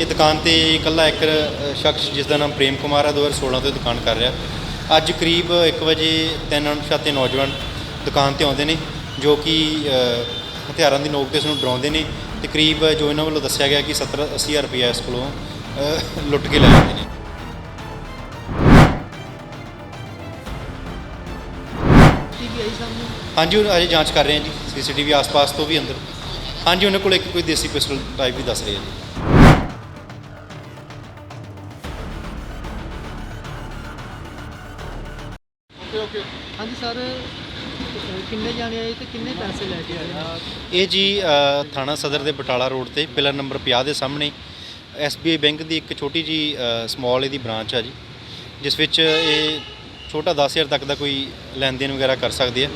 ਇਹ ਦੁਕਾਨ ਤੇ ਇਕੱਲਾ ਇੱਕ ਸ਼ਖਸ ਜਿਸ ਦਾ ਨਾਮ ਪ੍ਰੇਮ ਕੁਮਾਰ ਹੈ 2016 ਤੋਂ ਦੁਕਾਨ ਕਰ ਰਿਹਾ। ਅੱਜ ਕਰੀਬ 1 ਵਜੇ ਤਿੰਨ ਅਣਪਛਾਤੇ ਨੌਜਵਾਨ ਦੁਕਾਨ ਤੇ ਆਉਂਦੇ ਨੇ, ਜੋ ਕਿ ਹਥਿਆਰਾਂ ਦੀ ਨੋਕ ਤੇ ਉਸ ਨੂੰ ਡਰਾਉਂਦੇ ਨੇ ਤੇ ਕਰੀਬ ਜੋ ਇਹਨਾਂ ਵੱਲੋਂ ਦੱਸਿਆ ਗਿਆ ਕਿ 70 80000 ਰੁਪਏ ਇਸ ਕੋਲੋਂ ਲੁੱਟ ਕੇ ਲੈ ਜਾਂਦੇ ਨੇ। ਹਾਂਜੀ, ਉਹ ਅਜੇ ਜਾਂਚ ਕਰ ਰਹੇ ਹਾਂ ਜੀ, ਸੀਸੀਟੀਵੀ ਆਸ-ਪਾਸ ਤੋਂ ਵੀ ਅੰਦਰ। ਹਾਂਜੀ, ਉਹਨਾਂ ਕੋਲ ਇੱਕ ਕੋਈ ਦੇਸੀ ਪਿਸਟਲ ਟਾਈਪ ਵੀ ਦੱਸ ਰਹੇ ਆ ਜੀ। ਹਾਂਜੀ ਸਰ ਕਿੰਨੇ ਜਾਣੇ ਆਏ ਤੇ ਕਿੰਨੇ ਪੈਸੇ ਲੈ ਕੇ ਆਏ? ਇਹ ਜੀ ਅ, ਥਾਣਾ ਸਦਰ ਦੇ ਬਟਾਲਾ ਰੋਡ ਤੇ ਪਿਲਰ ਨੰਬਰ 50 ਦੇ ਸਾਹਮਣੇ SBI ਬੈਂਕ ਦੀ ਇੱਕ ਛੋਟੀ ਜੀ ਸਮਾਲ ਇਹਦੀ ਬ੍ਰਾਂਚ ਆ ਜੀ ਜਿਸ ਵਿੱਚ ਇਹ ਛੋਟਾ 10000 ਤੱਕ ਦਾ ਕੋਈ ਲੈਣ ਦੇਣ ਵਗੈਰਾ ਕਰ ਸਕਦੇ ਆ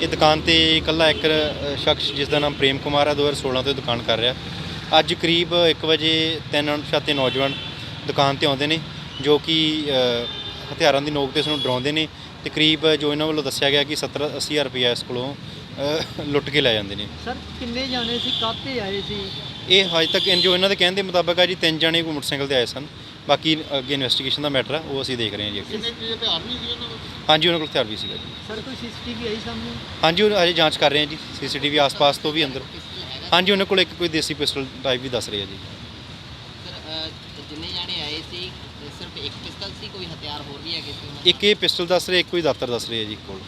ਇਹ ਦੁਕਾਨ ਤੇ ਇਕੱਲਾ ਇੱਕ ਅ, ਸ਼ਖਸ ਜਿਸ ਦਾ ਨਾਮ ਪ੍ਰੇਮ ਕੁਮਾਰ ਹੈ 2016 ਤੋਂ ਦੁਕਾਨ ਕਰ ਰਿਹਾ। ਅੱਜ ਕਰੀਬ 1 ਵਜੇ ਤਿੰਨ ਅਣਪਛਾਤੇ ਨੌਜਵਾਨ ਦੁਕਾਨ ਤੇ ਆਉਂਦੇ ਨੇ ਜੋ ਕਿ ਅ, ਹਥਿਆਰਾਂ ਦੀ ਨੋਕ ਤੇ ਇਸ ਨੂੰ ਡਰਾਉਂਦੇ ਨੇ ਤੇ ਕਰੀਬ ਜੋ ਇਹਨਾਂ ਵੱਲੋਂ ਦੱਸਿਆ ਗਿਆ ਕਿ 70 80000 ਰੁਪਏ ਇਸ ਕੋਲੋਂ ਲੁੱਟ ਕੇ ਲੈ ਜਾਂਦੇ ਨੇ। ਸਰ ਕਿੰਨੇ ਜਾਣੇ ਸੀ ਕਾਹਤੇ ਆਏ ਸੀ? ਇਹ ਹਜੇ ਤੱਕ ਇਨ- ਜੋ ਇਹਨਾਂ ਦੇ ਕਹਿਣ ਦੇ ਮੁਤਾਬਕ ਆ ਜੀ ਤਿੰਨ ਜਣੇ ਕੋਈ ਮੋਟਰਸਾਈਕਲ ਤੇ ਆਏ ਸਨ। ਬਾਕੀ ਅੱਗੇ ਇਨਵੈਸਟੀਗੇਸ਼ਨ ਦਾ ਮੈਟਰ ਆ ਉਹ ਅਸੀਂ ਦੇਖ ਰਹੇ ਹਾਂ ਜੀ ਅੱਗੇ। ਹਾਂਜੀ ਉਹਨਾਂ ਕੋਲ ਹਥਿਆਰ ਵੀ ਸੀਗਾ ਜੀ। ਸਰ ਕੋਈ ਸੀਸੀਟੀਵੀ ਆਈ ਸਾਹਮਣੇ? ਹਾਂਜੀ ਉਹ ਅਜੇ ਜਾਂਚ ਕਰ ਰਹੇ ਹਾਂ ਜੀ ਸੀਸੀਟੀਵੀ ਆਸ-ਪਾਸ ਤੋਂ ਵੀ ਅੰਦਰ। ਹਾਂਜੀ ਉਹਨਾਂ ਕੋਲ ਇੱਕ ਕੋਈ ਦੇਸੀ ਪਿਸਟਲ ਟਾਈਪ ਵੀ ਦੱਸ ਰਹੇ ਆ ਜੀ ਸਰ ਅਹ, ਜਿੰਨੇ ਜਾਣੇ ਆਏ ਸੀ ਸਿਰਫ ਇੱਕ ਪਿਸਤਲ ਸੀ ਕੋਈ ਹਥਿਆਰ ਹੋਰ ਵੀ ਹੈਗੇ ਸੀ ਉਹਨਾਂ ਇੱਕ ਇਹ ਪਿਸਟਲ ਦੱਸ ਰਹੇ ਇੱਕ ਕੋਈ ਦਾਤਰ ਦੱਸ ਰਹੇ ਜੀ ਕੋਲ।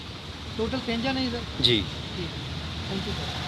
ਟੋਟਲ ਤਿੰਨ ਜਾਣੇ ਸਰ? ਜੀ। ਠੀਕ ਥੈਂਕ ਯੂ ਸਰ